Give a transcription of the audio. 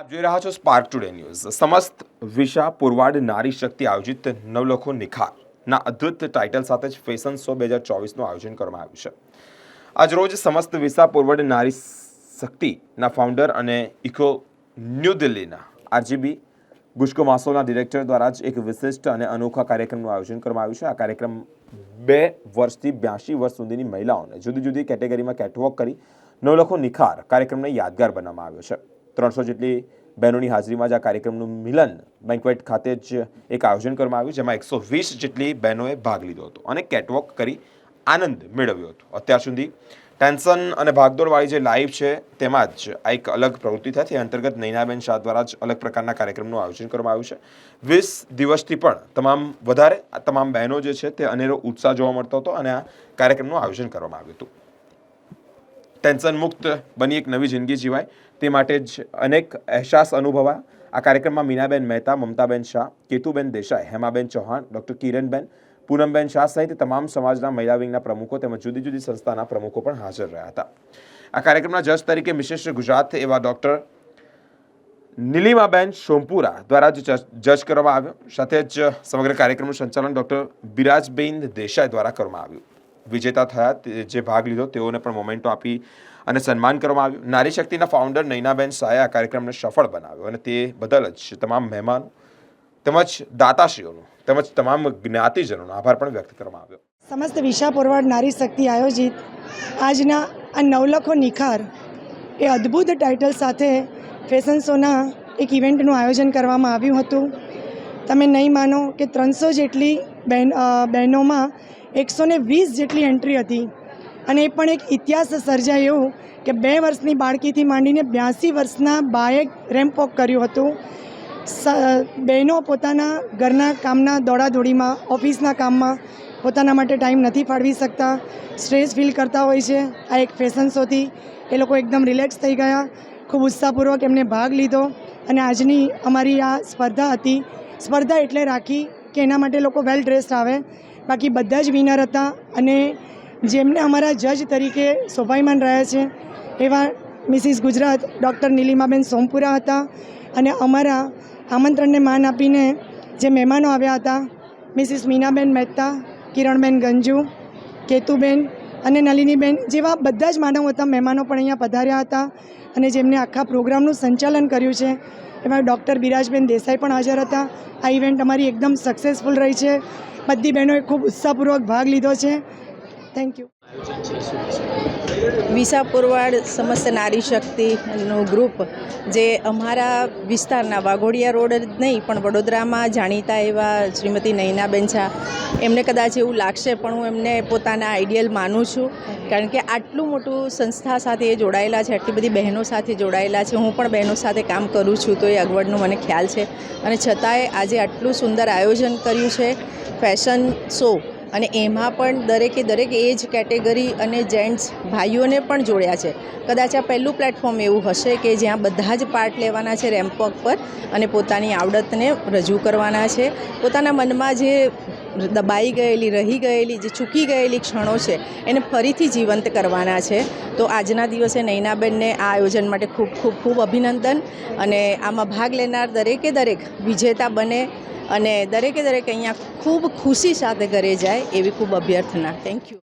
આપ જોઈ રહ્યા છો સ્પાર્ક ટુડે ન્યૂઝ સમસ્ત વિશા પુરવાડ, નારી શક્તિ આયોજિત નવલખો નિખાર. ના અદ્ભુત ટાઇટલ સાથે જ ફેશન શો બે હજાર ચોવીસનું આયોજન કરવામાં આવ્યું છે. આજરોજ સમસ્ત વિશા પુરવાડ, નારી શક્તિના ફાઉન્ડર અને ઇકો ન્યૂ દિલ્હીના આરજીબી ગુસ્કો માસોના ડિરેક્ટર દ્વારા જ એક વિશિષ્ટ અને અનોખા કાર્યક્રમનું આયોજન કરવામાં આવ્યું છે. આ કાર્યક્રમ બે વર્ષથી બ્યાસી વર્ષ સુધીની મહિલાઓને જુદી જુદી કેટેગરીમાં કેટવોક કરી નવલખો નિખાર કાર્યક્રમને યાદગાર બનાવવામાં આવ્યો છે. ત્રણસો જેટલી બહેનોની હાજરીમાં જ આ કાર્યક્રમનું મિલન બેન્કવેટ ખાતે જ એક આયોજન કરવામાં આવ્યું, જેમાં એકસો વીસ જેટલી બહેનોએ ભાગ લીધો હતો અને કેટવોક કરી આનંદ મેળવ્યો હતો. અત્યાર સુધી ટેન્શન અને ભાગદોડવાળી જે લાઈવ છે, તેમાં જ આ એક અલગ પ્રવૃત્તિ થઈ તે અંતર્ગત નૈનાબેન શાહ દ્વારા જ અલગ પ્રકારના કાર્યક્રમનું આયોજન કરવામાં આવ્યું છે. વીસ દિવસથી પણ તમામ વધારે આ તમામ બહેનો જે છે, તે અનેરો ઉત્સાહ જોવા મળતો હતો અને આ કાર્યક્રમનું આયોજન કરવામાં આવ્યું હતું. ટેન્શન મુક્ત બની એક નવી જિંદગી જીવાય. તે માટે જ અનેક અહેસાસ અનુભવાયા. આ કાર્યક્રમમાં મીનાબેન મહેતા, મમતાબેન શાહ, કેતુબેન દેસાઈ, હેમાબેન ચૌહાણ, ડૉક્ટર કિરણબેન, પૂનમબેન શાહ સહિત તમામ સમાજના મહિલા વિંગના પ્રમુખો તેમજ જુદી જુદી સંસ્થાના પ્રમુખો પણ હાજર રહ્યા હતા. આ કાર્યક્રમના જજ તરીકે વિશિષ્ટ ગુજરાત એવા ડૉક્ટર નીલિમાબેન સોમપુરા દ્વારા જ જજ- જજ કરવામાં આવ્યો. સાથે જ સમગ્ર કાર્યક્રમનું સંચાલન ડૉક્ટર બિરાજબેન દેસાઈ દ્વારા કરવામાં આવ્યું. વિજેતા થયા જે ભાગ લીધો, તેઓને પણ મોમેન્ટો આપી અને સન્માન કરવામાં આવ્યું. નારી શક્તિના ફાઉન્ડર નૈનાબેન શાહે આ કાર્યક્રમને સફળ બનાવ્યો અને તે બદલ જ તમામ મહેમાનો તેમજ દાતાશ્રીઓનો તેમજ તમામ જ્ઞાતિજનોનો આભાર પણ વ્યક્ત કરવામાં આવ્યો. સમસ્ત વિશા પોરવાડ નારી શક્તિ આયોજિત આજના આ નવલખો નિખાર એ અદ્ભુત ટાઇટલ સાથે ફેશન શોના એક ઇવેન્ટનું આયોજન કરવામાં આવ્યું હતું. તમે નહીં માનો કે ત્રણસો જેટલી બહેન બહેનોમાં એકસો ને વીસ જેટલી એન્ટ્રી હતી. અને એ પણ એક ઇતિહાસ સર્જાય એવું કે બે વર્ષની બાળકીથી માંડીને બ્યાસી વર્ષના બાએ રેમ્પ વોક કર્યું હતું. બહેનો પોતાના ઘરના કામના દોડાદોડીમાં, ઓફિસના કામમાં પોતાના માટે ટાઈમ નથી ફાળવી શકતા. સ્ટ્રેસ ફીલ કરતા હોય છે. આ એક ફેશન શોથી એ લોકો એકદમ રિલેક્સ થઈ ગયા. ખૂબ ઉત્સાહપૂર્વક એમને ભાગ લીધો. અને આજની અમારી આ સ્પર્ધા હતી. સ્પર્ધા એટલે રાખી કે એના માટે લોકો વેલ ડ્રેસ્ડ આવે. બાકી બધા જ વિનર હતા અને જેમને અમારા જજ તરીકે શોભાયમાન રહ્યા છે, એવા મિસિસ ગુજરાત ડૉક્ટર નીલિમાબેન સોમપુરા હતા અને અમારા આમંત્રણને માન આપીને જે મહેમાનો આવ્યા હતા મિસિસ મીનાબેન મહેતા, કિરણબેન ગંજુ, કેતુબેન અને નલિનીબેન જેવા બધા જ માનવ હતા, મહેમાનો પણ અહીંયા પધાર્યા હતા અને જેમને આખા પ્રોગ્રામનું સંચાલન કર્યું છે. એમાં ડૉક્ટર બિરાજબેન દેસાઈ પણ હાજર હતા. આ ઇવેન્ટ અમારી એકદમ સક્સેસફુલ રહી છે. બધી બહેનોએ ખૂબ ઉત્સાહપૂર્વક ભાગ લીધો છે. થેન્ક યુ વિસા પુરવાડ સમસ્ત નારી શક્તિનું ગ્રુપ જે અમારા વિસ્તારના વાઘોડિયા રોડ જ નહીં પણ વડોદરામાં જાણીતા એવા શ્રીમતી નૈનાબેન છે. એમને કદાચ એવું લાગશે પણ હું એમને પોતાના આઈડિયલ માનું છું. કારણ કે આટલું મોટું સંસ્થા સાથે એ જોડાયેલા છે આટલી બધી બહેનો સાથે જોડાયેલા છે હું પણ બહેનો સાથે કામ કરું છું તો એ અગવડનો મને ખ્યાલ છે. અને છતાંય આજે આટલું સુંદર આયોજન કર્યું છે ફેશન શો. અને એમાં પણ દરેકે દરેક એજ કેટેગરી અને જેન્ટ્સ ભાઈઓને પણ જોડ્યા છે. કદાચ આ પહેલું પ્લેટફોર્મ એવું હશે કે જ્યાં બધા જ પાર્ટ લેવાના છે રેમ્પ પર અને પોતાની આવડતને રજૂ કરવાના છે. પોતાના મનમાં જે દબાઈ ગયેલી, રહી ગયેલી, જે ચૂકી ગયેલી ક્ષણો છે, એને ફરીથી જીવંત કરવાના છે. તો આજના દિવસે નૈનાબેનને આ આયોજન માટે ખૂબ ખૂબ ખૂબ અભિનંદન અને આમાં ભાગ લેનાર દરેકે દરેક વિજેતા બને અને દરેકે દરેક અહીંયા ખૂબ ખુશી સાથે ઘરે જાય એવી ખૂબ અભ્યર્થના. Thank you